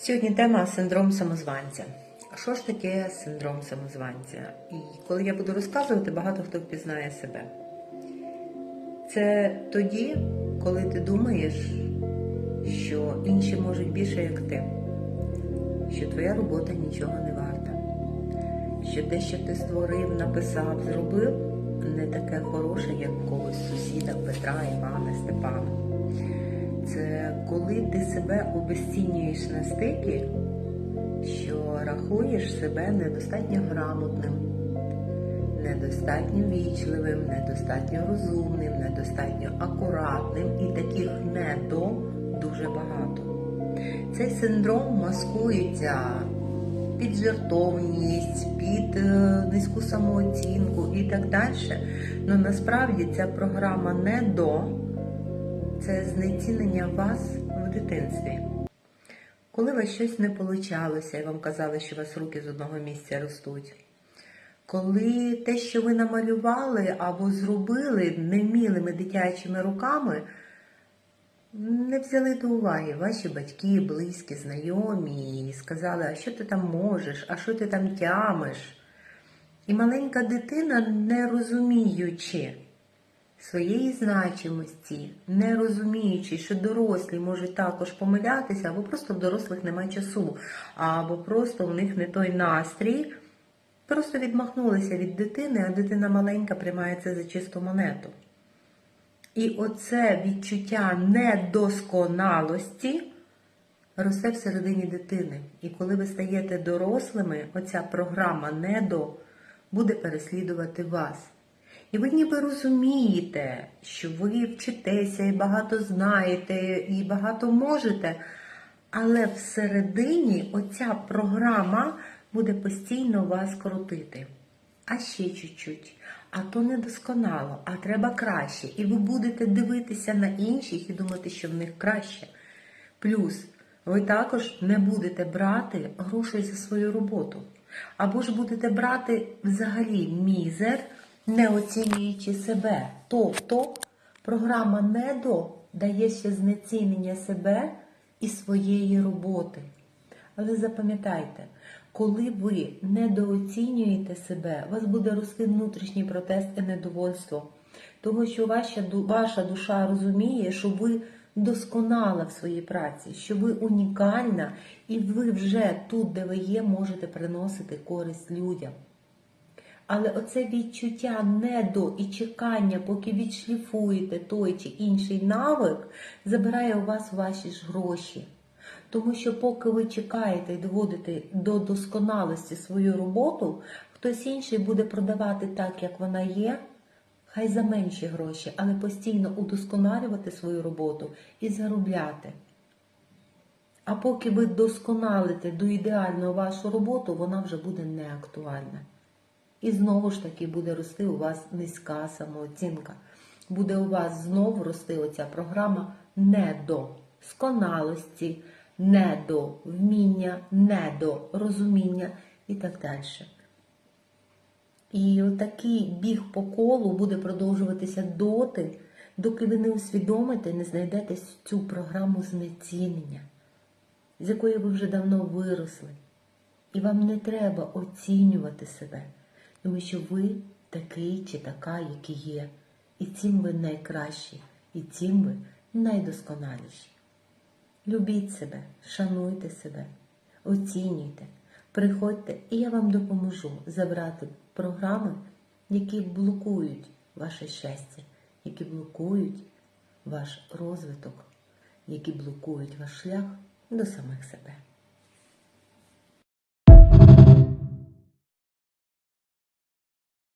Сьогодні тема синдром самозванця. Що ж таке синдром самозванця? І коли я буду розказувати, багато хто впізнає себе. Це тоді, коли ти думаєш, що інші можуть більше, як ти, що твоя робота нічого не варта, що те, що ти створив, написав, зробив, не таке хороше, як когось сусіда Петра, Івана, Степана. Це коли ти себе обесцінюєш настільки, що рахуєш себе недостатньо грамотним, недостатньо вічливим, недостатньо розумним, недостатньо акуратним і таких недо дуже багато. Цей синдром маскується під жертовність, під е, низьку самооцінку і так далі. Але насправді ця програма недо це знецінення вас в дитинстві. Коли вас щось не получалося, і вам казали, що у вас руки з одного місця ростуть. Коли те, що ви намалювали або зробили немілими дитячими руками, не взяли до уваги ваші батьки, близькі, знайомі, і сказали, а що ти там можеш, а що ти там тямиш. І маленька дитина, не розуміючи своєї значимості, не розуміючи, що дорослі можуть також помилятися, або просто в дорослих немає часу, або просто в них не той настрій, просто відмахнулися від дитини, а дитина маленька приймає це за чисту монету. І оце відчуття недосконалості росте всередині дитини. І коли ви стаєте дорослими, оця програма недо буде переслідувати вас. І ви ніби розумієте, що ви вчитеся і багато знаєте, і багато можете, але всередині оця програма буде постійно вас крутити. А ще чуть-чуть. А то недосконало, а треба краще. І ви будете дивитися на інших і думати, що в них краще. Плюс ви також не будете брати грошей за свою роботу. Або ж будете брати взагалі мізер, не оцінюючи себе. Тобто програма НЕДО дає ще знецінення себе і своєї роботи. Але запам'ятайте, коли ви недооцінюєте себе, у вас буде рости внутрішній протест і недовольство. Тому що ваша, ваша душа розуміє, що ви досконала в своїй праці, що ви унікальна, і ви вже тут, де ви є, можете приносити користь людям. Але оце відчуття недо і чекання, поки відшліфуєте той чи інший навик, забирає у вас ваші ж гроші. Тому що поки ви чекаєте і доводите до досконалості свою роботу, хтось інший буде продавати так, як вона є, хай за менші гроші, але постійно удосконалювати свою роботу і заробляти. А поки ви досконалите до ідеального вашу роботу, вона вже буде неактуальна. І знову ж таки буде рости у вас низька самооцінка. Буде у вас знову рости оця програма не до сконалості, не до вміння, не до розуміння і так далі. І отакий біг по колу буде продовжуватися доти, доки ви не усвідомите, не знайдете цю програму знецінення, з якої ви вже давно виросли. І вам не треба оцінювати себе, тому що ви такий чи така, який є. І цим ви найкращі, і цим ви найдосконаліші. Любіть себе, шануйте себе, оцінюйте, приходьте, і я вам допоможу забрати програми, які блокують ваше щастя, які блокують ваш розвиток, які блокують ваш шлях до самих себе.